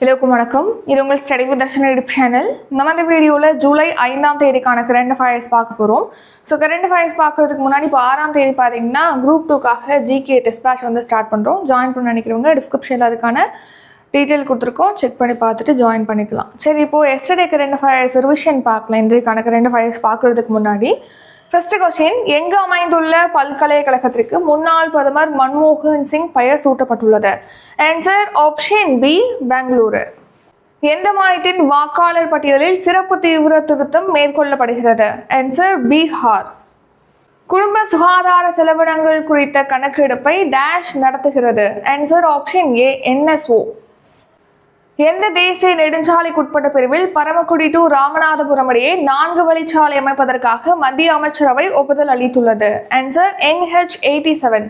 எல்லோருக்கும் வணக்கம். இது உங்கள் study with Darshan YouTube channel. நம்ம இந்த வீடியோவில் ஜூலை ஐந்தாம் தேதிக்கான கரண்ட் ஃபயர்ஸ் பார்க்க போகிறோம் ஸோ கரண்ட் ஃபயர்ஸ் பார்க்குறதுக்கு முன்னாடி இப்போ ஆறாம் தேதி பார்த்தீங்கன்னா குரூப் டூக்காக ஜிகே டிஸ்பேச் வந்து ஸ்டார்ட் பண்ணுறோம் ஜாயின் பண்ண நினைக்கிறவங்க டிஸ்கிரிப்ஷனில் அதுக்கான டீட்டெயில் கொடுத்துருக்கோம். செக் பண்ணி பார்த்துட்டு ஜாயின் பண்ணிக்கலாம். சரி இப்போது எஸ்டர்டே கரண்ட் ஃபயர்ஸ் ரிவிஷன் பார்க்கலாம். இன்றைக்கான கரண்ட் ஃபயர்ஸ் பார்க்குறதுக்கு முன்னாடி ஃபர்ஸ்ட் கொஸ்டின் எங்கு அமைந்துள்ள பல்கலைக்கழகத்திற்கு முன்னாள் பிரதமர் மன்மோகன் சிங் பெயர் சூட்டப்பட்டுள்ளது? ஆன்சர் ஆப்ஷன் பி பெங்களூரு எந்த மாநிலத்தின் வாக்காளர் பட்டியலில் சிறப்பு தீவிர திருத்தம் மேற்கொள்ளப்படுகிறது? ஆன்சர் பீகார் குடும்ப சுகாதார செலவினங்கள் குறித்த கணக்கெடுப்பை டேஷ் நடத்துகிறது. ஆன்சர் ஆப்ஷன் ஏ என்எஸ்ஓ எந்த தேசிய நெடுஞ்சாலைக்குட்பட்ட பிரிவில் பரமக்குடி டு ராமநாதபுரம் இடையே நான்கு வழிச்சாலை அமைப்பதற்காக மத்திய அமைச்சரவை ஒப்புதல் அளித்துள்ளது. Answer NH eighty seven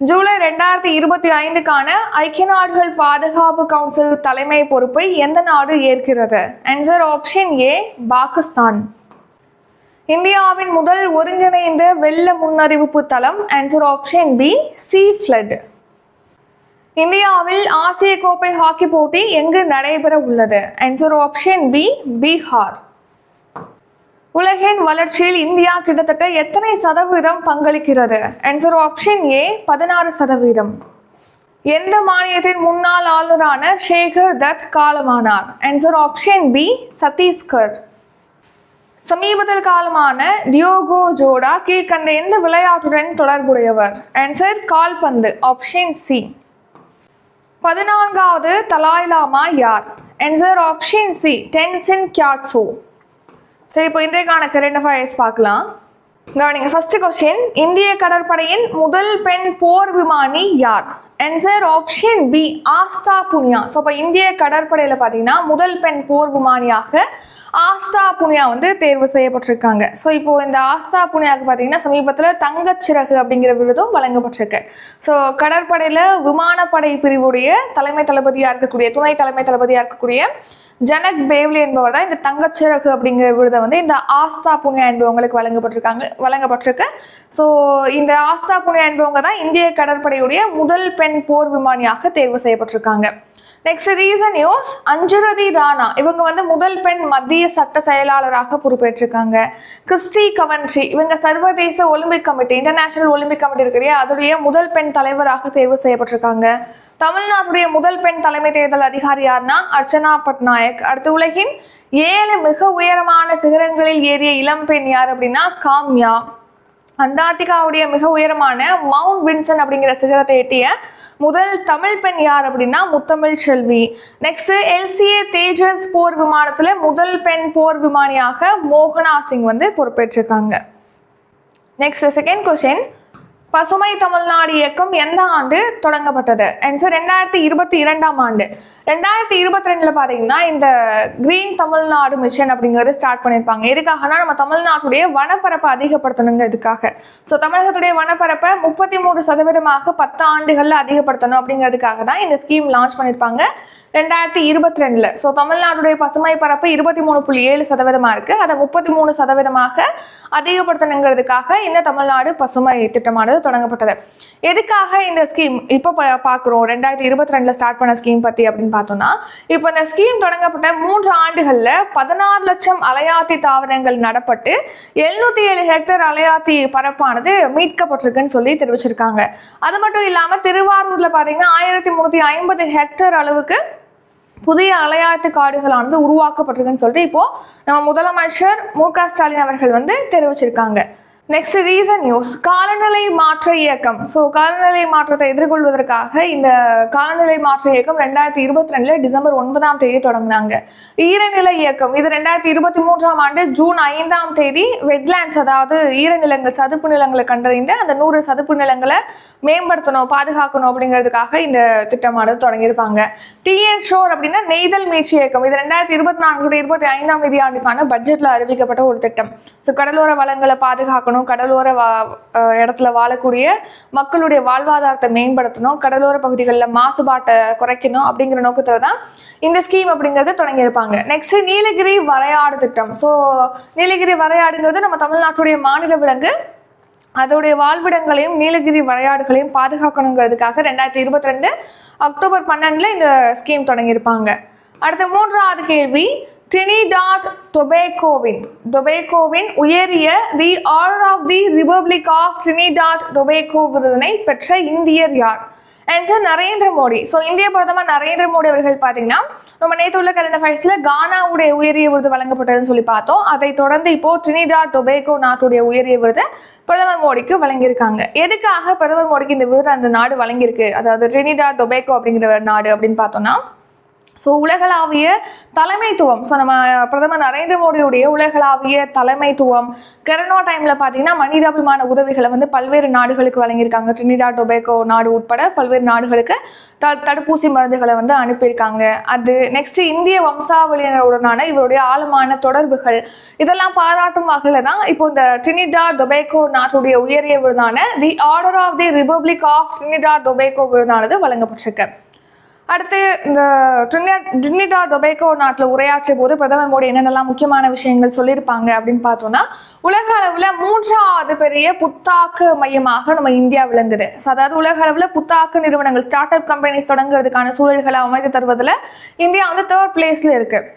July ரெண்டாயிரத்தி இருபத்தி ஐந்துக்கான ஐக்கிய நாடுகள் பாதுகாப்பு கவுன்சில் தலைமை பொறுப்பை எந்த நாடு ஏற்கிறது? Answer option A Pakistan. இந்தியாவின் முதல் ஒருங்கிணைந்த வெள்ள முன்னறிவிப்பு தளம். Answer option B C flood இந்தியாவில் ஆசிய கோப்பை ஹாக்கி போட்டி எங்கு நடைபெற உள்ளது? ஆன்சர் ஆப்ஷன் பி பீகார் உலகின் வளர்ச்சியில் இந்தியா கிட்டத்தட்ட எத்தனை சதவீதம் பங்களிக்கிறது? ஆன்சர் ஆப்ஷன் ஏ பதினாறு சதவீதம். எந்த மாநிலத்தின் முன்னாள் ஆளுநரான ஷேகர் தத் காலமானார்? Answer option B Chhattisgarh. சமீபத்தில் காலமான டியோகோ ஜோடா கீழ்கண்ட எந்த விளையாட்டுடன் தொடர்புடையவர்? ஆன்சர் கால்பந்து ஆப்ஷன் சி பதினான்காவது தலாய் லாமா யார்? Answer option C Tenzin Gyatso சரி இப்போ இன்றைக்கான கரண்ட் அஃபேர்ஸ் பார்க்கலாம். கவனிங்க ஃபர்ஸ்ட் கொஸ்டின் இந்திய கடற்படையின் முதல் பெண் போர் விமானி யார்? Answer option B Aastha Punia. So இப்போ இந்திய கடற்படையில் பார்த்தீங்கன்னா முதல் பெண் போர் விமானியாக ஆஸ்தா புனியா வந்து தேர்வு செய்யப்பட்டிருக்காங்க. ஸோ இப்போ இந்த ஆஸ்தா புனியாவுக்கு பார்த்தீங்கன்னா சமீபத்தில் தங்கச்சிறகு அப்படிங்கிற விருதும் வழங்கப்பட்டிருக்கு. ஸோ கடற்படையில் விமானப்படை பிரிவுடைய தலைமை தளபதியாக இருக்கக்கூடிய துணை தலைமை தளபதியாக இருக்கக்கூடிய ஜனக் பேவ்லி என்பவர் தான் இந்த தங்கச்சிறகு அப்படிங்கிற விருதை வந்து இந்த ஆஸ்தா புனியா என்பவங்களுக்கு வழங்கப்பட்டிருக்காங்க வழங்கப்பட்டிருக்கு. ஸோ இந்த ஆஸ்தா புனியா என்பவங்க தான் இந்திய கடற்படையுடைய முதல் பெண் போர் விமானியாக தேர்வு செய்யப்பட்டிருக்காங்க. Next recent news Anjurathi Rana இவங்க வந்து முதல் பெண் மத்திய சட்ட செயலாளராக பொறுப்பேற்றிருக்காங்க. கிறிஸ்டி கவன்ட்ரி இவங்க சர்வதேச Olympic committee international Olympic committee இருக்கிற அதோடைய முதல் பெண் தலைவராக தேர்வு செய்யப்பட்டிருக்காங்க. தமிழ்நாட்டுடைய முதல் பெண் தலைமை தேர்தல் அதிகாரி யாருன்னா அர்ச்சனா பட்நாயக். அடுத்து உலகின் ஏழு மிக உயரமான சிகரங்களில் ஏறிய இளம் பெண் யார் அப்படின்னா காம்யா. அண்டார்டிகாவுடைய மிக உயரமான மவுண்ட் வின்சன் அப்படிங்கிற சிகரத்தை எட்டிய முதல் தமிழ் பெண் யார் அப்படின்னா முத்தமிழ் செல்வி. நெக்ஸ்ட் எல்சிஏ தேஜஸ் போர் விமானத்துல முதல் பெண் போர் விமானியாக மோகனா சிங் வந்து பொறுப்பேற்றிருக்காங்க. நெக்ஸ்ட் செகண்ட் கொஸ்டின் பசுமை தமிழ்நாடு இயக்கம் எந்த ஆண்டு தொடங்கப்பட்டது? ஆன்சர் ரெண்டாயிரத்தி இருபத்தி இரண்டாம் ஆண்டு. ரெண்டாயிரத்தி இருபத்தி ரெண்டுல பாத்தீங்கன்னா இந்த கிரீன் தமிழ்நாடு மிஷன் அப்படிங்கிறது ஸ்டார்ட் பண்ணியிருப்பாங்க எதுக்காகனா நம்ம தமிழ்நாட்டுடைய வனப்பரப்பை அதிகப்படுத்தணுங்கிறதுக்காக. ஸோ தமிழகத்துடைய வனப்பரப்பை முப்பத்தி மூணு சதவீதமாக பத்து ஆண்டுகளில் அதிகப்படுத்தணும் அப்படிங்கிறதுக்காக தான் இந்த ஸ்கீம் லான்ச் பண்ணியிருப்பாங்க ரெண்டாயிரத்தி இருபத்தி ரெண்டுல. ஸோ தமிழ்நாட்டுடைய பசுமை பரப்பு இருபத்தி மூணு புள்ளி ஏழு சதவீதமா இருக்கு. அதை முப்பத்தி மூணு சதவீதமாக அதிகப்படுத்தணுங்கிறதுக்காக இந்த தமிழ்நாடு பசுமை திட்டமானது தொடங்கப்பட்டது. எதுக்காக இந்த ஸ்கீம் இப்போ பார்க்குறோம் ரெண்டாயிரத்தி இருபத்தி ரெண்டுல ஸ்டார்ட் பண்ண ஸ்கீம் பற்றி அப்படின்னு பார்த்தோம்னா இப்போ இந்த ஸ்கீம் தொடங்கப்பட்ட மூன்று ஆண்டுகளில் பதினாறு லட்சம் அலையாத்தி தாவரங்கள் நடப்பட்டு எழுநூத்தி ஏழு ஹெக்டேர் அலையாத்தி பரப்பானது மீட்கப்பட்டிருக்குன்னு சொல்லி தெரிவிச்சிருக்காங்க. அது மட்டும் இல்லாமல் திருவாரூரில் பார்த்தீங்கன்னா ஆயிரத்தி முந்நூற்றி ஐம்பது ஹெக்டேர் அளவுக்கு புதிய அலையாத்து காடுகளானது உருவாக்கப்பட்டிருக்குன்னு சொல்லிட்டு இப்போ நம்ம முதலமைச்சர் மு க ஸ்டாலின் அவர்கள் வந்து தெரிவிச்சிருக்காங்க. நெக்ஸ்ட் ரீசன் நியூஸ் காலநிலை மாற்ற இயக்கம். ஸோ காலநிலை மாற்றத்தை எதிர்கொள்வதற்காக இந்த காலநிலை மாற்ற இயக்கம் ரெண்டாயிரத்தி இருபத்தி ரெண்டுல டிசம்பர் ஒன்பதாம் தேதி தொடங்கினாங்க. ஈரநிலை இயக்கம். இது ரெண்டாயிரத்தி இருபத்தி மூன்றாம் ஆண்டு ஜூன் ஐந்தாம் தேதி வெட்லேண்ட்ஸ் அதாவது ஈரநிலங்கள் சதுப்பு நிலங்களை கண்டறிந்து அந்த நூறு சதுப்பு நிலங்களை மேம்படுத்தணும் பாதுகாக்கணும் அப்படிங்கிறதுக்காக இந்த திட்டமானது தொடங்கியிருப்பாங்க. டிஎன் ஷோர் அப்படின்னா நெய்தல் மீட்சி இயக்கம். இது ரெண்டாயிரத்தி இருபத்தி நான்கு இருபத்தி ஐந்தாம் நிதி ஆண்டுக்கான பட்ஜெட்ல அறிவிக்கப்பட்ட ஒரு திட்டம். ஸோ கடலோர வளங்களை பாதுகாக்கணும் கடலோர வா இடத்துல வாழக்கூடிய மக்களுடைய வாழ்வாதாரத்தை மேம்படுத்தணும் கடலோர பகுதிகளில் மாசுபாட்டை குறைக்கணும் அப்படிங்கிற நோக்கத்தில் தான் இந்த ஸ்கீம் அப்படிங்கிறது தொடங்கியிருப்பாங்க. நெக்ஸ்ட் நீலகிரி வரையாடு திட்டம். ஸோ நீலகிரி வரையாடுங்கிறது நம்ம தமிழ்நாட்டுடைய மாநில விலங்கு. அதோடைய வாழ்விடங்களையும் நீலகிரி வரையாடுகளையும் பாதுகாக்கணுங்கிறதுக்காக ரெண்டாயிரத்தி இருபத்தி ரெண்டு அக்டோபர் பன்னெண்டில் இந்த ஸ்கீம் தொடங்கியிருப்பாங்க. அடுத்த மூன்றாவது கேள்வி டினிடாட் டொபேகோவின் டொபேகோவின் உயரிய the order of the republic of Trinidad Tobago விருதினை பெற்ற இந்தியர் யார்? ஆன்சர் நரேந்திர மோடி. ஸோ இந்திய பிரதமர் நரேந்திர மோடி அவர்கள் பார்த்தீங்கன்னா நம்ம நேற்று உள்ள கரண்ட் அஃபேர்ஸில் கானாவுடைய உயரிய விருது வழங்கப்பட்டதுன்னு சொல்லி பார்த்தோம். அதை தொடர்ந்து இப்போ டினிடா டொபேகோ நாட்டுடைய உயரிய விருது பிரதமர் மோடிக்கு வழங்கியிருக்காங்க. எதுக்காக பிரதமர் மோடிக்கு இந்த விருது அந்த நாடு வழங்கியிருக்கு? அதாவது ட்ரினிடா டொபேகோ அப்படிங்கிற நாடு அப்படின்னு பார்த்தோம்னா ஸோ உலகளாவிய தலைமைத்துவம். ஸோ நம்ம பிரதமர் நரேந்திர மோடியுடைய உலகளாவிய தலைமைத்துவம். கரோனா டைமில் பார்த்தீங்கன்னா மனிதாபிமான உதவிகளை வந்து பல்வேறு நாடுகளுக்கு வழங்கியிருக்காங்க. ட்ரினிடா டொபேக்கோ நாடு உட்பட பல்வேறு நாடுகளுக்கு த தடுப்பூசி மருந்துகளை வந்து அனுப்பியிருக்காங்க. அது நெக்ஸ்ட் இந்திய வம்சாவளியினருடனான இவருடைய ஆழமான தொடர்புகள். இதெல்லாம் பாராட்டும் வகையில் தான் இப்போ இந்த ட்ரினிடா டொபேக்கோ நாட்டுடைய உயரிய விருதான the order of the republic of Trinidad Tobago விருதானது வழங்கப்பட்டிருக்கு. அடுத்து இந்த ட்ரினிடா ட்ரினிடா டொபேக்கோ நாட்டில் உரையாற்றிய போது பிரதமர் மோடி என்னென்னலாம் முக்கியமான விஷயங்கள் சொல்லியிருப்பாங்க அப்படின்னு பார்த்தோம்னா உலக அளவில் மூன்றாவது பெரிய புத்தாக்கு மையமாக நம்ம இந்தியா விளங்குது. ஸோ அதாவது உலக அளவில் புத்தாக்கு நிறுவனங்கள் ஸ்டார்ட் அப் கம்பெனிஸ் தொடங்குறதுக்கான சூழல்களை அமைத்து தருவதில் இந்தியா வந்து தேர்ட் பிளேஸில் இருக்குது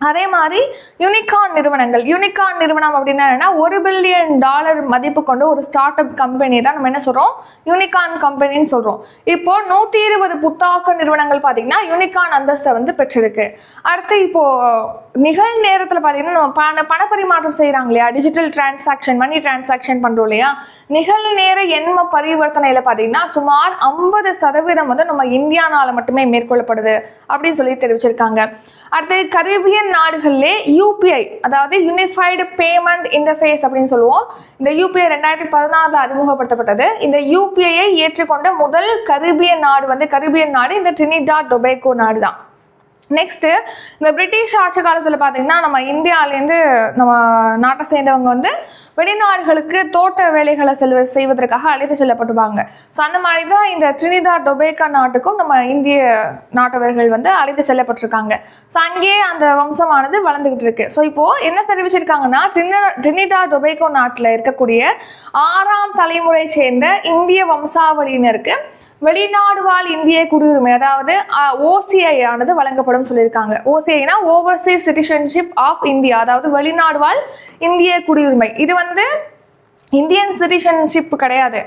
அதே மாதிரி யூனிகான் நிறுவனங்கள். யூனிகான் நிறுவனம் அப்படின்னா என்னன்னா ஒரு பில்லியன் டாலர் மதிப்பு கொண்ட ஒரு ஸ்டார்ட் அப் கம்பெனி தான் நம்ம என்ன சொல்கிறோம் யூனிகான் கம்பெனின்னு சொல்கிறோம் இப்போ நூற்றி இருபது புத்தாக்க நிறுவனங்கள் பார்த்தீங்கன்னா யூனிகான் அந்தஸ்தை வந்து பெற்றிருக்கு. அடுத்து இப்போது நிகழ் நேரத்தில் பார்த்தீங்கன்னா நம்ம பண பணப்பரிமாற்றம் செய்கிறாங்க இல்லையா? டிஜிட்டல் டிரான்சாக்ஷன் மணி டிரான்சாக்ஷன் பண்ணுறோம் இல்லையா? நிகழ் நேர எண்ம பரிவர்த்தனையில் பார்த்தீங்கன்னா சுமார் ஐம்பது சதவீதம் வந்து நம்ம இந்தியானால் மட்டுமே மேற்கொள்ளப்படுது அப்படின்னு சொல்லி தெரிவிச்சிருக்காங்க. அடுத்து கரீபியன் நாடுகளிலே யூபிஐ அதாவது யூனிஃபைடு பேமெண்ட் இன்டர்ஃபேஸ் அப்படின்னு சொல்லுவோம். இந்த யூபிஐ ரெண்டாயிரத்தி பதினாறில் அறிமுகப்படுத்தப்பட்டது. இந்த யூபிஐயை ஏற்றுக்கொண்ட முதல் கரீபியன் நாடு வந்து கரீபியன் நாடு இந்த ட்ரினிடா டொபேக்கோ நாடு தான் நெக்ஸ்ட்டு இந்த பிரிட்டிஷ் ஆட்சி காலத்தில் பார்த்தீங்கன்னா நம்ம இந்தியாவிலேருந்து நம்ம நாட்டை சேர்ந்தவங்க வந்து வெளிநாடுகளுக்கு தோட்ட வேலைகளை செல்வ செய்வதற்காக அழைத்து செல்லப்பட்டுவாங்க ஸோ அந்த மாதிரி தான் இந்த ட்ரினிடா டொபேக்கா நாட்டுக்கும் நம்ம இந்திய நாட்டவர்கள் வந்து அழைத்து செல்லப்பட்டிருக்காங்க. ஸோ அங்கேயே அந்த வம்சமானது வளர்ந்துக்கிட்டு இருக்கு. ஸோ இப்போது என்ன தெரிவிச்சிருக்காங்கன்னா ட்ரினிடா ட்ரினிடா டொபேக்கோ நாட்டில் இருக்கக்கூடிய ஆறாம் தலைமுறை சேர்ந்த இந்திய வம்சாவளியினருக்கு வெளிநாடு வாழ் இந்திய குடியுரிமை அதாவது ஓசிஐ ஆனது வழங்கப்படும் சொல்லியிருக்காங்க. ஓசிஐனா ஓவர்சீஸ் சிட்டிசன்ஷிப் ஆஃப் இந்தியா அதாவது வெளிநாடு வாழ் இந்திய குடியுரிமை. இது வந்து இந்தியன் சிட்டிசன்ஷிப் கிடையாது.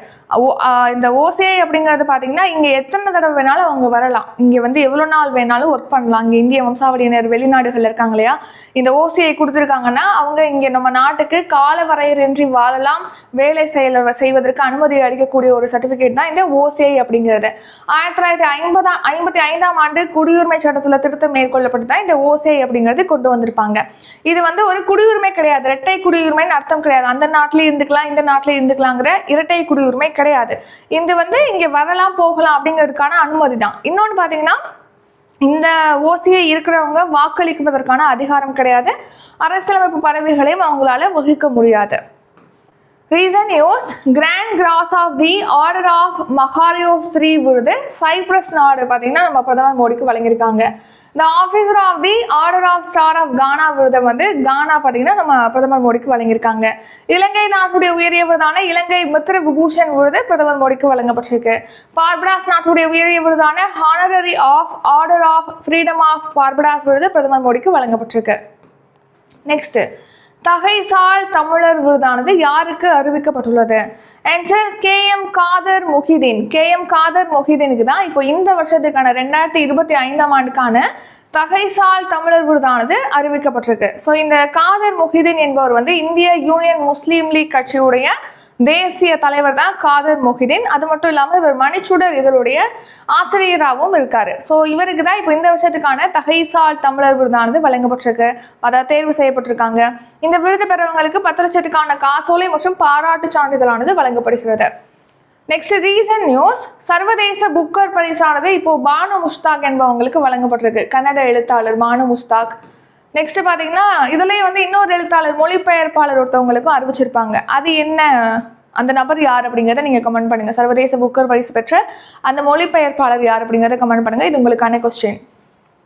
இந்த ஓசிஐ அப்படிங்கிறது பார்த்தீங்கன்னா இங்கே எத்தனை தடவை வேணாலும் அவங்க வரலாம். இங்கே வந்து எவ்வளோ நாள் வேணாலும் ஒர்க் பண்ணலாம். இங்கே இந்திய வம்சாவளியினர் வெளிநாடுகள் இருக்காங்க இல்லையா? இந்த ஓசிஐ கொடுத்துருக்காங்கன்னா அவங்க இங்கே நம்ம நாட்டுக்கு கால வரையறையின்றி வாழலாம். வேலை செய்ய செய்வதற்கு அனுமதி அளிக்கக்கூடிய ஒரு சர்டிஃபிகேட் தான் இந்த ஓசிஐ அப்படிங்கிறது. ஆயிரத்தி தொள்ளாயிரத்தி ஐம்பதாம் ஐம்பத்தி ஐந்தாம் ஆண்டு குடியுரிமை சட்டத்தில் திருத்தம் மேற்கொள்ளப்பட்டு தான் இந்த ஓசிஐ அப்படிங்கிறது கொண்டு வந்திருப்பாங்க. இது வந்து ஒரு குடியுரிமை கிடையாது. இரட்டை குடியுரிமைன்னு அர்த்தம் கிடையாது. அந்த நாட்டிலே இருந்துக்கலாம் இந்த நாட்டில் இருந்துக்கலாங்கிற இரட்டை குடியுரிமை கிடையாது. இது வந்து இங்கே வரலாம் போகலாம் அப்படிங்கிறதுக்கான அனுமதி தான் இன்னொன்று பார்த்தீங்கன்னா இந்த ஓசியை இருக்கிறவங்க வாக்களிப்பதற்கான அதிகாரம் கிடையாது. அரசியலமைப்பு பதவிகளையும் அவங்களால வகிக்க முடியாது. Recent news grand cross of the order of Makarios Sri விருது சைப்ரஸ் நாடு பார்த்தீங்கன்னா நம்ம பிரதமர் மோடிக்கு வழங்கியிருக்காங்க. The officer of the order of star of Ghana விருதை வந்து கானா பார்த்தீங்கன்னா நம்ம பிரதமர் மோடிக்கு வழங்கியிருக்காங்க. இலங்கை நாட்டுடைய உயரிய விருதான இலங்கை மித்ர விபூஷன் விருது பிரதமர் மோடிக்கு வழங்கப்பட்டிருக்கு. பார்படாஸ் நாட்டுடைய உயரிய விருதான honorary of order of freedom of Barbados விருது பிரதமர் மோடிக்கு வழங்கப்பட்டிருக்கு. நெக்ஸ்ட்டு தகைசால் தமிழர் விருதானது யாருக்கு அறிவிக்கப்பட்டுள்ளது? Answer K M Kadar Mohideen. K M Kadar மொஹிதீனுக்கு தான் இப்போ இந்த வருஷத்துக்கான ரெண்டாயிரத்தி இருபத்தி ஐந்தாம் ஆண்டுக்கான தகைசால் தமிழர் விருதானது அறிவிக்கப்பட்டிருக்கு. ஸோ இந்த காதர் மொஹிதீன் என்பவர் வந்து இந்திய யூனியன் முஸ்லீம் லீக் கட்சியுடைய தேசிய தலைவர் தான் காதர் மொஹிதீன். அது மட்டும் இல்லாமல் இவர் மணிச்சுடர் இதழுடைய ஆசிரியராகவும் இருக்காரு. ஸோ இவருக்கு தான் இப்போ இந்த வருஷத்துக்கான தகைசால் தமிழர் விருதானது வழங்கப்பட்டிருக்கு. அதாவது தேர்வு செய்யப்பட்டிருக்காங்க. இந்த விருது பெறவங்களுக்கு பத்து லட்சத்துக்கான காசோலை மற்றும் பாராட்டு சான்றிதழானது வழங்கப்படுகிறது. நெக்ஸ்ட் ரீசன் நியூஸ் சர்வதேச புக்கர் பரிசானது இப்போ பானு முஷ்தாக் என்பவங்களுக்கு வழங்கப்பட்டிருக்கு. கன்னட எழுத்தாளர் பானு முஸ்தாக் நெக்ஸ்ட் பார்த்தீங்கன்னா இதுலேயே வந்து இன்னொரு எழுத்தாளர் மொழிபெயர்ப்பாளர் ஒருத்தவங்களுக்கும் அறிவிச்சிருப்பாங்க. அது என்ன அந்த நபர் யார் அப்படிங்கிறத நீங்கள் கமெண்ட் பண்ணுங்கள் சர்வதேச புக்கர் பரிசு பெற்ற அந்த மொழிபெயர்ப்பாளர் யார் அப்படிங்கிறத கமெண்ட் பண்ணுங்கள் இது உங்களுக்கான கொஸ்டின்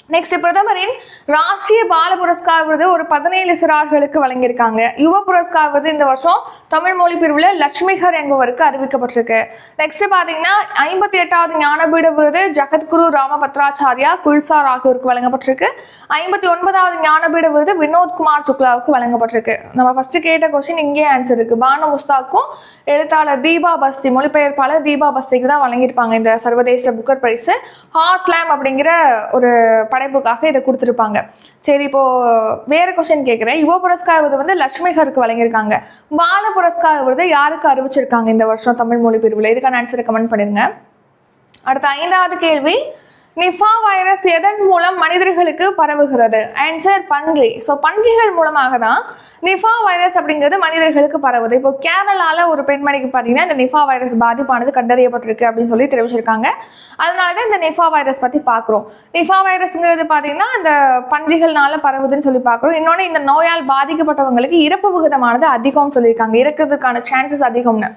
நெக்ஸ்ட் பிரதமரின் ராஷ்டிரிய பால புரஸ்கார் விருது ஒரு பதினேழு சிறார்களுக்கு வழங்கியிருக்காங்க. யுவ புரஸ்கார் விருது இந்த வருஷம் தமிழ் மொழி பிரிவில் லட்சுமிகர் என்பவருக்கு அறிவிக்கப்பட்டிருக்கு. நெக்ஸ்ட் பார்த்தீங்கன்னா ஐம்பத்தி எட்டாவது ஞானபீட விருது ஜெகத்குரு ராமபத்ராச்சாரியா குல்சார் ஆகியோருக்கு வழங்கப்பட்டிருக்கு. ஐம்பத்தி ஒன்பதாவது ஞானபீட விருது வினோத்குமார் சுக்லாவுக்கு வழங்கப்பட்டிருக்கு. நம்ம ஃபர்ஸ்ட் கேட்ட கொஸ்டின் இங்கே ஆன்சர் இருக்கு. பானு முஸ்தாக்கும் எழுத்தாளர் தீபா பஸ்தி மொழிபெயர்ப்பாளர் தீபா பஸ்திக்கு தான் வழங்கியிருப்பாங்க இந்த சர்வதேச புக்கர் பிரைஸ் ஹாட் லேம் அப்படிங்கிற ஒரு படைப்புக்காக இதை கொடுத்துருப்பாங்க. சரி இப்போது வேறு கொஸ்டின் கேட்குறேன் யுவ புரஸ்கார் விருது வந்து லட்சுமிகருக்கு வழங்கியிருக்காங்க. பால புரஸ்கார் விருது யாருக்கு அறிவிச்சிருக்காங்க இந்த வருஷம் தமிழ் மொழி பிரிவில்? இதுக்கான ஆன்சரை கமெண்ட் பண்ணிடுங்க. அடுத்த ஐந்தாவது கேள்வி. நிஃபா வைரஸ் எதன் மூலம் மனிதர்களுக்கு பரவுகிறது? ஆன்சர் பன்றி. ஸோ பன்றிகள் மூலமாக தான் நிஃபா வைரஸ் அப்படிங்கிறது மனிதர்களுக்கு பரவுது. இப்போ கேரளாவில் ஒரு பெண்மணிக்கு பார்த்தீங்கன்னா இந்த நிஃபா வைரஸ் பாதிப்பானது கண்டறியப்பட்டிருக்கு அப்படின்னு சொல்லி தெரிவிச்சிருக்காங்க. அதனால தான் இந்த நிஃபா வைரஸ் பற்றி பார்க்குறோம் நிஃபா வைரஸ்ங்கிறது பார்த்தீங்கன்னா இந்த பன்றிகள்னால பரவுதுன்னு சொல்லி பார்க்குறோம் இன்னொன்று இந்த நோயால் பாதிக்கப்பட்டவங்களுக்கு இறப்பு விகிதமானது அதிகம்னு சொல்லியிருக்காங்க. இறக்கிறதுக்கான சான்சஸ் அதிகம்னு.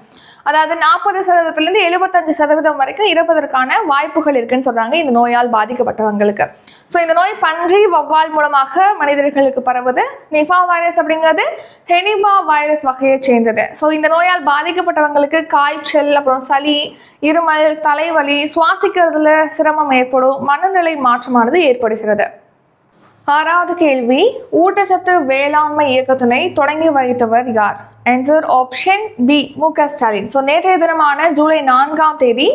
அதாவது நாற்பது சதவீதத்திலிருந்து எழுபத்தஞ்சு சதவீதம் வரைக்கும் இருப்பதற்கான வாய்ப்புகள் இருக்குன்னு சொல்றாங்க இந்த நோயால் பாதிக்கப்பட்டவங்களுக்கு. ஸோ இந்த நோய் பன்றி வவ்வால் மூலமாக மனிதர்களுக்கு பரவுது. நிஃபா வைரஸ் அப்படிங்கிறது ஹெனிபா வைரஸ் வகையை சேர்ந்தது. ஸோ இந்த நோயால் பாதிக்கப்பட்டவங்களுக்கு காய்ச்சல் அப்புறம் சளி இருமல் தலைவலி சுவாசிக்கிறதுல சிரமம் ஏற்படும் மனநிலை மாற்றமானது ஏற்படுகிறது. ஆறாவது கேள்வி ஊட்டச்சத்து வேளாண்மை இயக்கத்தினை தொடங்கி வைத்தவர் யார்? ஆன்சர் ஆப்ஷன் பி மு க ஸ்டாலின். ஸோ நேற்றைய தினமான ஜூலை நான்காம் தேதி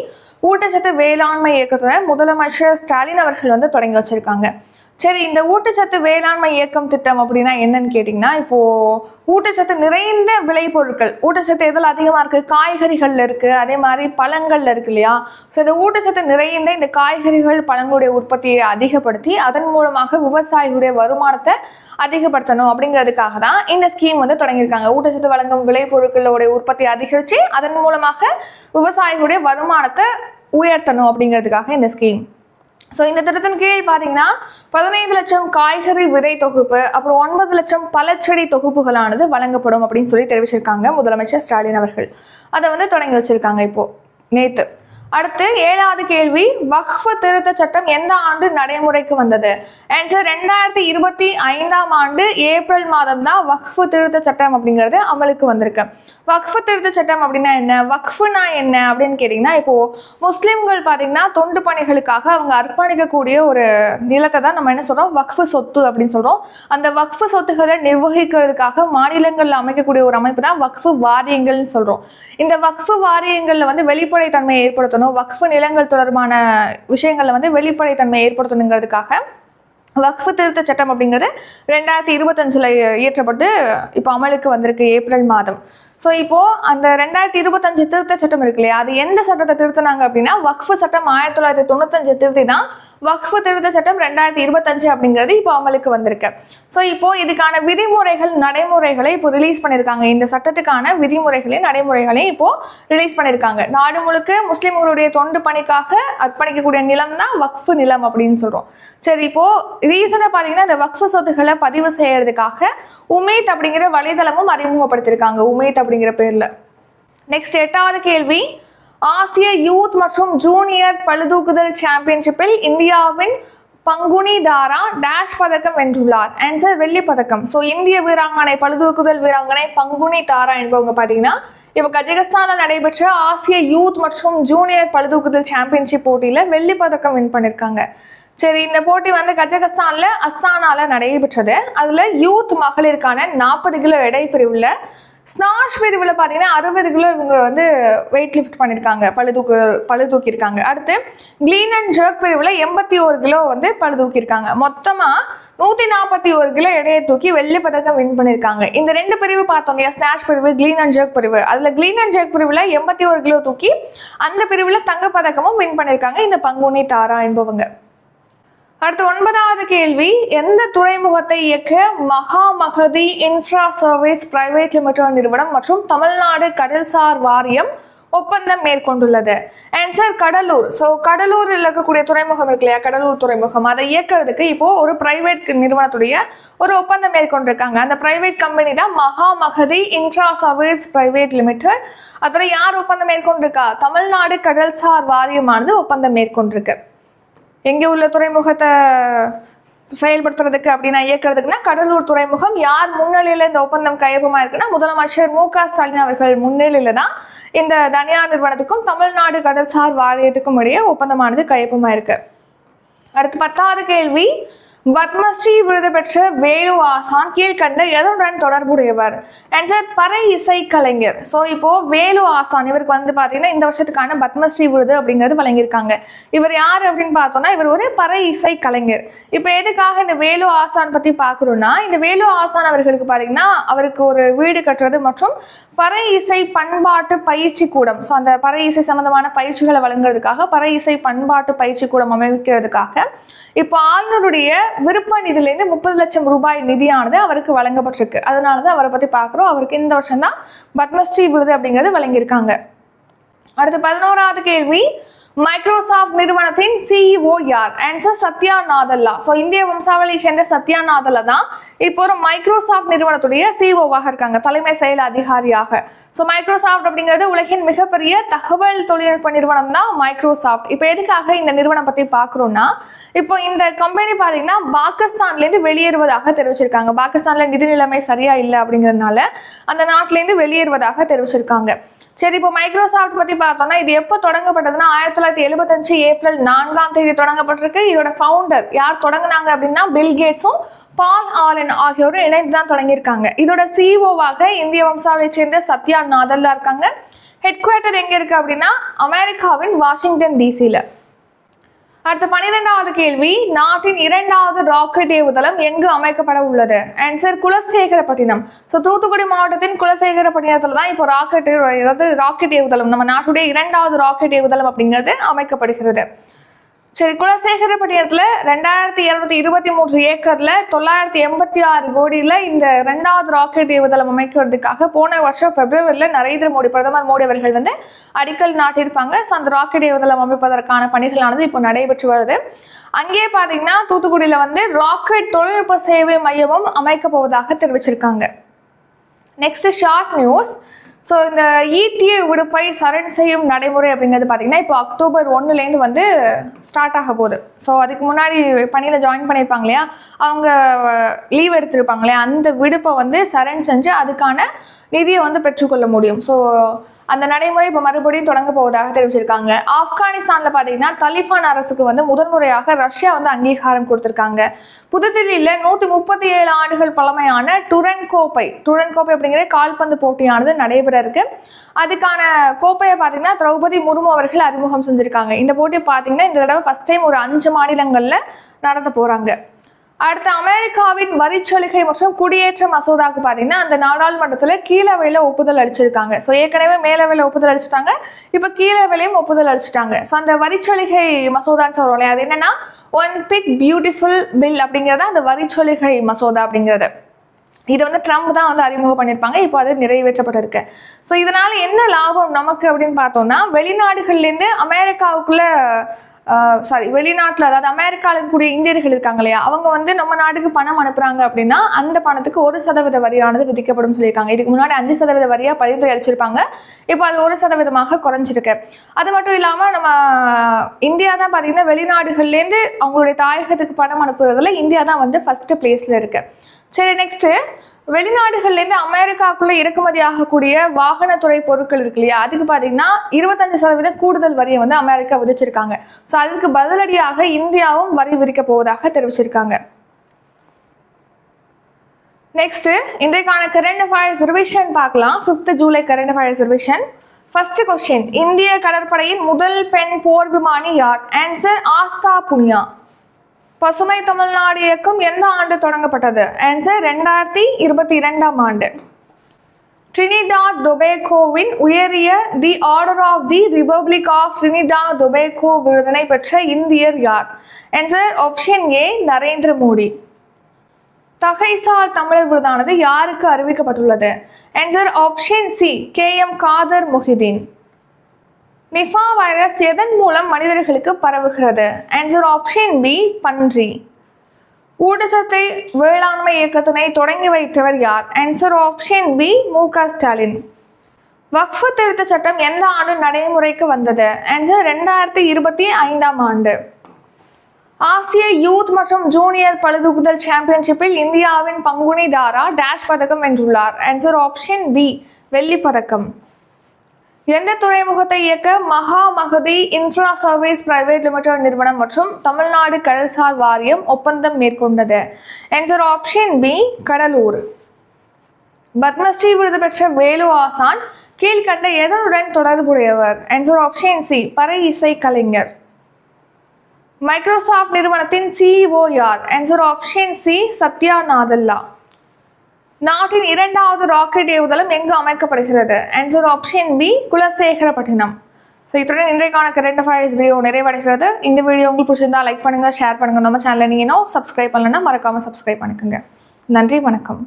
ஊட்டச்சத்து வேளாண்மை இயக்கத்தினை முதலமைச்சர் ஸ்டாலின் அவர்கள் வந்து தொடங்கி வச்சிருக்காங்க. சரி இந்த ஊட்டச்சத்து வேளாண்மை இயக்கம் திட்டம் அப்படின்னா என்னன்னு கேட்டிங்கன்னா இப்போ ஊட்டச்சத்து நிறைந்த விளைபொருட்கள் ஊட்டச்சத்து எதில் அதிகமாக இருக்குது காய்கறிகளில் இருக்குது அதே மாதிரி பழங்களில் இருக்கு இல்லையா? ஸோ இந்த ஊட்டச்சத்து நிறைந்த இந்த காய்கறிகள் பழங்களுடைய உற்பத்தியை அதிகப்படுத்தி அதன் மூலமாக விவசாயிகளுடைய வருமானத்தை அதிகப்படுத்தணும் அப்படிங்கிறதுக்காக தான் இந்த ஸ்கீம் வந்து தொடங்கியிருக்காங்க. ஊட்டச்சத்து வழங்கும் விளைபொருட்களோடைய உற்பத்தி அதிகரித்து அதன் மூலமாக விவசாயிகளுடைய வருமானத்தை உயர்த்தணும் அப்படிங்கிறதுக்காக இந்த ஸ்கீம் ஸோ இந்த திட்டத்தின் கீழ் பார்த்தீங்கன்னா பதினைந்து லட்சம் காய்கறி விதை தொகுப்பு அப்புறம் ஒன்பது லட்சம் பழச்செடி தொகுப்புகளானது வழங்கப்படும் அப்படின்னு சொல்லி தெரிவிச்சிருக்காங்க முதலமைச்சர் ஸ்டாலின் அவர்கள். அதை வந்து தொடங்கி வச்சிருக்காங்க இப்போ நேத்து. அடுத்து ஏழாவது கேள்வி வக்ஃப் திருத்த சட்டம் எந்த ஆண்டு நடைமுறைக்கு வந்தது? ஆன்சர் ரெண்டாயிரத்தி இருபத்தி ஐந்தாம் ஆண்டு ஏப்ரல் மாதம் தான் வக்ஃபு திருத்த சட்டம் அப்படிங்கிறது அமலுக்கு வந்திருக்கு. வக்ஃபு திருத்த சட்டம் அப்படின்னா என்ன? வக்ஃபுனா என்ன அப்படின்னு கேட்டிங்கன்னா இப்போது முஸ்லீம்கள் பார்த்தீங்கன்னா தொண்டு பணிகளுக்காக அவங்க அர்ப்பணிக்கக்கூடிய ஒரு நிலத்தை தான் நம்ம என்ன சொல்கிறோம் வக்ஃபு சொத்து அப்படின்னு சொல்கிறோம் அந்த வக்ஃபு சொத்துக்களை நிர்வகிக்கிறதுக்காக மாநிலங்களில் அமைக்கக்கூடிய ஒரு அமைப்பு தான் வக்ஃப் வாரியங்கள்னு சொல்கிறோம் இந்த வக்ஃபு வாரியங்களில் வந்து வெளிப்படைத்தன்மையை ஏற்படுத்தணும். வக்ஃபு நிலங்கள் தொடர்பான விஷயங்களில் வந்து வெளிப்படைத்தன்மையை ஏற்படுத்தணுங்கிறதுக்காக வக்ஃபு திருத்த சட்டம் அப்படிங்கிறது ரெண்டாயிரத்தி இருபத்தஞ்சில் இயற்றப்பட்டு இப்போ அமலுக்கு வந்திருக்கு ஏப்ரல் மாதம். ஸோ இப்போது அந்த ரெண்டாயிரத்தி இருபத்தஞ்சு திருத்த சட்டம் இருக்கு இல்லையா? அது எந்த சட்டத்தை திருத்தினாங்க அப்படின்னா வக்ஃபு சட்டம் ஆயிரத்தி தொள்ளாயிரத்தி தொண்ணூத்தஞ்சு திருத்தி தான் வக்ஃபு திருத்த சட்டம் ரெண்டாயிரத்தி இருபத்தஞ்சு அப்படிங்கிறது இப்போ அமலுக்கு வந்திருக்கு. ஸோ இப்போ இதுக்கான விதிமுறைகள் நடைமுறைகளை இப்போ ரிலீஸ் பண்ணியிருக்காங்க இந்த சட்டத்துக்கான விதிமுறைகளையும் நடைமுறைகளையும் இப்போ ரிலீஸ் பண்ணியிருக்காங்க நாடு முழுக்க முஸ்லீம்களுடைய தொண்டு பணிக்காக அர்ப்பணிக்கக்கூடிய நிலம் தான் வக்ஃபு நிலம் அப்படின்னு சொல்கிறோம் சரி இப்போ ரீசனாக பார்த்தீங்கன்னா இந்த வக்ஃபு சொத்துக்களை பதிவு செய்யறதுக்காக உமேத் அப்படிங்கிற வலைதளமும் அறிமுகப்படுத்தியிருக்காங்க உமேத் அப்படிங்கிற பேர்ல. நெக்ஸ்ட் எட்டாவது கேள்வி. ஆசிய யூத் மற்றும் ஜூனியர் பழுதூக்குதல் சாம்பியன்ஷிப்பில் இந்தியாவின் பங்குனி தாரா டேஷ் பதக்கம் வென்றுள்ளார். ஆன்சர் வெள்ளி பதக்கம். ஸோ இந்திய வீராங்கனை பழுதூக்குதல் வீராங்கனை பங்குனி தாரா என்பவங்க பார்த்தீங்கன்னா இப்போ கஜகஸ்தானில் நடைபெற்ற ஆசிய யூத் மற்றும் ஜூனியர் பழுதூக்குதல் சாம்பியன்ஷிப் போட்டியில் வெள்ளி பதக்கம் வின் பண்ணியிருக்காங்க சரி இந்த போட்டி வந்து கஜகஸ்தானில் அஸ்தானாவில் நடைபெற்றது. அதில் யூத் மகளிருக்கான நாற்பது கிலோ எடை பிரிவில் ஸ்னாஷ் பிரிவில் பார்த்தீங்கன்னா அறுபது கிலோ இவங்க வந்து வெயிட் லிஃப்ட் பண்ணியிருக்காங்க பழு தூக்கு பழு தூக்கியிருக்காங்க. அடுத்து க்ளீன் அண்ட் ஜர்க் பிரிவில் எண்பத்தி ஒரு கிலோ வந்து பழு தூக்கியிருக்காங்க. மொத்தமாக நூற்றி நாற்பத்தி ஒரு கிலோ எடையை தூக்கி வெள்ளி பதக்கம் வின் பண்ணியிருக்காங்க. இந்த ரெண்டு பிரிவு பார்த்தோம் இல்லையா? ஸ்னாஷ் பிரிவு க்ளீன் அண்ட் ஜர்க் பிரிவு. அதில் க்ளீன் அண்ட் ஜர்க் பிரிவில் எண்பத்தி ஒரு கிலோ தூக்கி அந்த பிரிவில் தங்கப்பதக்கமும் வின் பண்ணியிருக்காங்க. இந்த பங்குனி தாரா என்பவங்க. அடுத்து ஒன்பதாவது கேள்வி. எந்த துறைமுகத்தை இயக்க Maha Magathi infra service private limited நிறுவனம் மற்றும் தமிழ்நாடு கடல்சார் வாரியம் ஒப்பந்தம் மேற்கொண்டுள்ளது? ஆன்சர் கடலூர். ஸோ கடலூரில் இருக்கக்கூடிய துறைமுகம் இருக்கு இல்லையா? கடலூர் துறைமுகம். அதை இயக்கிறதுக்கு இப்போ ஒரு பிரைவேட் நிறுவனத்துடைய ஒரு ஒப்பந்தம் மேற்கொண்டிருக்காங்க. அந்த பிரைவேட் கம்பெனி தான் Maha Magathi infra service private limited அதோட யார் ஒப்பந்தம் மேற்கொண்டிருக்கா? தமிழ்நாடு கடல்சார் வாரியமானது ஒப்பந்தம் மேற்கொண்டிருக்கு. எங்கே உள்ள துறைமுகத்தை செயல்படுத்துறதுக்கு அப்படின்னா இயக்கிறதுக்குன்னா கடலூர் துறைமுகம். யார் முன்னிலையில் இந்த ஒப்பந்தம் கையொப்பமாக இருக்குன்னா முதலமைச்சர் மு க ஸ்டாலின் அவர்கள் முன்னிலையில் தான் இந்த தனியார் நிறுவனத்துக்கும் தமிழ்நாடு கடல்சார் வாரியத்துக்கும் இடையே ஒப்பந்தமானது கையொப்பமாக இருக்கு. அடுத்து பத்தாவது கேள்வி. பத்மஸ்ரீ விருது பெற்ற வேலு ஆசான் கீழ்கண்ட எதனுடன் தொடர்புடையவர்? ஆன்சர் பறை இசை கலைஞர். ஸோ இப்போ வேலு ஆசான் இவருக்கு வந்து பார்த்தீங்கன்னா இந்த வருஷத்துக்கான பத்மஸ்ரீ விருது அப்படிங்கிறது வழங்கியிருக்காங்க. இவர் யார் அப்படின்னு பார்த்தோம்னா இவர் ஒரு பறை இசை கலைஞர். இப்போ எதுக்காக இந்த வேலு ஆசான் பற்றி பார்க்குறோம்னா இந்த வேலு ஆசான் அவர்களுக்கு பார்த்தீங்கன்னா அவருக்கு ஒரு வீடு கட்டுறது மற்றும் பறை இசை பண்பாட்டு பயிற்சி கூடம். ஸோ அந்த பறை இசை சம்பந்தமான பயிற்சிகளை வழங்குறதுக்காக பறை இசை பண்பாட்டு பயிற்சி கூடம் அமைக்கிறதுக்காக இப்போ ஆளுநருடைய விருப்ப நிதியிலேருந்து முப்பது லட்சம் ரூபாய் நிதியானது அவருக்கு வழங்கப்பட்டிருக்கு. அதனால தான் அவரை பற்றி பார்க்குறோம். அவருக்கு இந்த வருஷம் தான் பத்மஸ்ரீ விருது அப்படிங்கிறது வழங்கியிருக்காங்க. அடுத்து பதினோராவது கேள்வி. மைக்ரோசாஃப்ட் நிறுவனத்தின் சிஇஓ யார்? ஆன்சர் சத்யா நாதல்லா. ஸோ இந்திய வம்சாவளியை சேர்ந்த சத்யா நாதல்லா தான் இப்போ ஒரு மைக்ரோசாஃப்ட் நிறுவனத்துடைய சிஇஓவாக இருக்காங்க. தலைமை செயல் அதிகாரியாக. ஸோ மைக்ரோசாஃப்ட் அப்படிங்கிறது உலகின் மிகப்பெரிய தகவல் தொழில்நுட்ப நிறுவனம் தான் மைக்ரோசாஃப்ட் இப்போ எதுக்காக இந்த நிறுவனம் பற்றி பார்க்குறோம்னா இப்போ இந்த கம்பெனி பார்த்தீங்கன்னா பாகிஸ்தான்லேருந்து வெளியேறுவதாக தெரிவிச்சிருக்காங்க. பாகிஸ்தானில் நிதி நிலைமை சரியா இல்லை அப்படிங்கிறதுனால அந்த நாட்டிலேருந்து வெளியேறுவதாக தெரிவிச்சிருக்காங்க. சரி இப்போ மைக்ரோசாஃப்ட் பற்றி பார்த்தோம்னா இது எப்போ தொடங்கப்பட்டதுன்னா ஆயிரத்தி தொள்ளாயிரத்தி எழுபத்தஞ்சு ஏப்ரல் நான்காம் தேதி தொடங்கப்பட்டிருக்கு. இதோட ஃபவுண்டர் யார் தொடங்குனாங்க அப்படின்னா பில் கேட்ஸும் பால் ஆலன் ஆகியோரும் இணைந்து தான் தொடங்கியிருக்காங்க. இதோட சிஇஓவாக இந்திய வம்சாவளியை சேர்ந்த சத்யா நாதல்லா இருக்காங்க. ஹெட் குவார்ட்டர் எங்க இருக்கு அப்படின்னா அமெரிக்காவின் வாஷிங்டன் டிசியில் அடுத்த பன்னிரெண்டாவது கேள்வி நாட்டின் இரண்டாவது ராக்கெட் ஏவுதளம் எங்கு அமைக்கப்பட உள்ளது? ஆன்சர் குலசேகரப்பட்டினம். ஸோ தூத்துக்குடி மாவட்டத்தின் குலசேகரப்பட்டினத்தில் தான் இப்போ ராக்கெட் அதாவது ராக்கெட் ஏவுதளம் நம்ம நாட்டுடைய இரண்டாவது ராக்கெட் ஏவுதளம் அப்படிங்கிறது அமைக்கப்படுகிறது. சரி குலசேகரப்பட்டினத்தில் ரெண்டாயிரத்தி இருநூத்தி இருபத்தி மூன்று ஏக்கர்ல தொள்ளாயிரத்தி எண்பத்தி ஆறு கோடியில் இந்த ரெண்டாவது ராக்கெட் ஏவுதளம் அமைக்கிறதுக்காக போன வருஷம் பிப்ரவரியில் நரேந்திர மோடி பிரதமர் மோடி அவர்கள் வந்து அடிக்கல் நாட்டியிருப்பாங்க. ஸோ அந்த ராக்கெட் ஏவுதளம் அமைப்பதற்கான பணிகளானது இப்போ நடைபெற்று வருது. அங்கேயே பார்த்தீங்கன்னா தூத்துக்குடியில் வந்து ராக்கெட் தொழில்நுட்ப சேவை மையமும் அமைக்க போவதாக தெரிவிச்சிருக்காங்க. நெக்ஸ்ட் ஷார்ட் நியூஸ் ஸோ இந்த ஈட்டிய விடுப்பை சரண் செய்யும் நடைமுறை அப்படிங்கிறது பார்த்தீங்கன்னா இப்போ அக்டோபர் ஒன்றுலேருந்து வந்து ஸ்டார்ட் ஆக போகுது. ஸோ அதுக்கு முன்னாடி பணியில் ஜாயின் பண்ணியிருப்பாங்க இல்லையா? அவங்க லீவ் எடுத்திருப்பாங்க இல்லையா? அந்த விடுப்பை வந்து சரண் செஞ்சு அதுக்கான நிதியை வந்து பெற்றுக்கொள்ள முடியும். ஸோ அந்த நடைமுறை இப்போ மறுபடியும் தொடங்க போவதாக தெரிவிச்சிருக்காங்க. ஆப்கானிஸ்தானில் பார்த்தீங்கன்னா தலிபான் அரசுக்கு வந்து முதன்முறையாக ரஷ்யா வந்து அங்கீகாரம் கொடுத்துருக்காங்க. புதுதில்லியில் நூற்றி முப்பத்தி ஏழு ஆண்டுகள் பழமையான டுரன் கோப்பை டுரன் கோப்பை அப்படிங்கிற கால்பந்து போட்டியானது நடைபெற இருக்கு. அதுக்கான கோப்பையை பார்த்தீங்கன்னா திரௌபதி முர்மு அவர்கள் அறிமுகம் செஞ்சிருக்காங்க. இந்த போட்டி பார்த்தீங்கன்னா இந்த தடவை ஃபர்ஸ்ட் டைம் ஒரு அஞ்சு மாநிலங்களில் நடத்த போகிறாங்க அடுத்து அமெரிக்காவின் வரிச்சலுகை மற்றும் குடியேற்ற மசோதாவுக்கு பார்த்தீங்கன்னா அந்த நாடாளுமன்றத்தில் கீழவையில் ஒப்புதல் அளிச்சிருக்காங்க. ஸோ ஏற்கனவே மேலவையில் ஒப்புதல் அளிச்சிட்டாங்க. இப்போ கீழவையிலையும் ஒப்புதல் அளிச்சிட்டாங்க. ஸோ அந்த வரிச்சலுகை மசோதான்னு சொல்கிறோம் இல்லையா? அது என்னன்னா ஒன் பிக் பியூட்டிஃபுல் பில் அப்படிங்கிறது அந்த வரிச்சலுகை மசோதா அப்படிங்கிறது. இது வந்து ட்ரம்ப் தான் வந்து அறிமுகம் பண்ணியிருப்பாங்க. இப்போ அது நிறைவேற்றப்பட்டிருக்கு. ஸோ இதனால் என்ன லாபம் நமக்கு அப்படின்னு பார்த்தோம்னா வெளிநாடுகள்லேருந்து அமெரிக்காவுக்குள்ள சாரி வெளிநாட்டில் அதாவது அமெரிக்காவில் இருக்கக்கூடிய இந்தியர்கள் இருக்காங்க இல்லையா? அவங்க வந்து நம்ம நாட்டுக்கு பணம் அனுப்புகிறாங்க அப்படின்னா அந்த பணத்துக்கு ஒரு சதவீத வரியானது விதிக்கப்படும் சொல்லியிருக்காங்க. இதுக்கு முன்னாடி அஞ்சு சதவீத வரியாக பரிந்துரை அளிச்சிருப்பாங்க. இப்போ அது ஒரு சதவீதமாக குறைஞ்சிருக்கு. அது மட்டும் இல்லாமல் நம்ம இந்தியா தான் பார்த்தீங்கன்னா வெளிநாடுகள்லேருந்து அவங்களுடைய தாயகத்துக்கு பணம் அனுப்புறதுல இந்தியா தான் வந்து ஃபஸ்ட்டு பிளேஸில் இருக்குது சரி நெக்ஸ்ட்டு வெளிநாடுகள்லேருந்து அமெரிக்காக்குள்ளே இறக்குமதி ஆகக்கூடிய வாகனத்துறை பொருட்கள் இருக்கு இல்லையா? அதுக்கு பார்த்தீங்கன்னா இருபத்தஞ்சு சதவீதம் கூடுதல் வரியை வந்து அமெரிக்கா விதிச்சிருக்காங்க. ஸோ அதுக்கு பதிலடியாக இந்தியாவும் வரி விதிக்க போவதாக தெரிவிச்சிருக்காங்க. நெக்ஸ்ட் இன்றைக்கான கரண்ட் அஃபேர்ஸ் ரிவிஷன் பார்க்கலாம். Fifth July current affairs revision first question இந்திய கடற்படையின் முதல் பெண் போர் விமானி யார்? ஆன்சர் ஆஸ்தா புனியா. பசுமை தமிழ்நாடு இயக்கம் எந்த ஆண்டு தொடங்கப்பட்டது? ஆன்சர் ரெண்டாயிரத்தி இருபத்தி இரண்டாம் ஆண்டு. ட்ரினிடா டொபேகோவின் உயரிய the order of the republic of Trinidad Tobago விருதினை பெற்ற இந்தியர் யார்? Answer option A Narendra Modi. தகைசால் தமிழர் விருதானது யாருக்கு அறிவிக்கப்பட்டுள்ளது? Answer option C K M Kadar Muhideen. Nipah virus எதன் மூலம் மனிதர்களுக்கு பரவுகிறது? ஆன்சர் ஆப்ஷன் பி பன்றி. ஊட்டச்சத்தை வேளாண்மை இயக்கத்தினை தொடங்கி வைத்தவர் யார்? ஆன்சர் ஆப்ஷன் பி மு க. ஸ்டாலின். வக்ஃபு திருத்த சட்டம் எந்த ஆண்டு நடைமுறைக்கு வந்தது? ஆன்சர் ரெண்டாயிரத்தி இருபத்தி ஐந்தாம் ஆண்டு. ஆசிய யூத் மற்றும் ஜூனியர் பழுதுகுதல் சாம்பியன்ஷிப்பில் இந்தியாவின் பங்குனி தாரா டேஷ் பதக்கம் வென்றுள்ளார். ஆன்சர் ஆப்ஷன் பி வெள்ளி பதக்கம். எந்த துறைமுகத்தை இயக்க Maha Magathi infra service private limited நிறுவனம் மற்றும் தமிழ்நாடு கடல்சார் வாரியம் ஒப்பந்தம் மேற்கொண்டது. Answer option B Cuddalore. Padmashri விருது பெற்ற வேலு ஆசான் கீழ்கண்ட எதனுடன் தொடர்புடையவர்? ஆன்சர் ஆப்ஷன் சி பறை இசை கலைஞர். மைக்ரோசாஃப்ட் நிறுவனத்தின் சிஇஓ யார்? Answer option C Satya Nadella. நாட்டின் இரண்டாவது ராக்கெட் ஏவுதளம் எங்கு அமைக்கப்படுகிறது? Answer option B Kulasekarapattinam. So இத்துடன் இன்றைக்கான கரண்ட் அஃபேர்ஸ் வீடியோ நிறைவடைகிறது. இந்த வீடியோ உங்களுக்கு பிடிச்சிருந்தா லைக் பண்ணுங்கள் ஷேர் பண்ணுங்க. நம்ம சேனலில் நீங்கள் இன்னும் சப்ஸ்கிரைப் பண்ணலன்னா மறக்காமல் சப்ஸ்கிரைப் பண்ணிக்கோங்க. நன்றி வணக்கம்.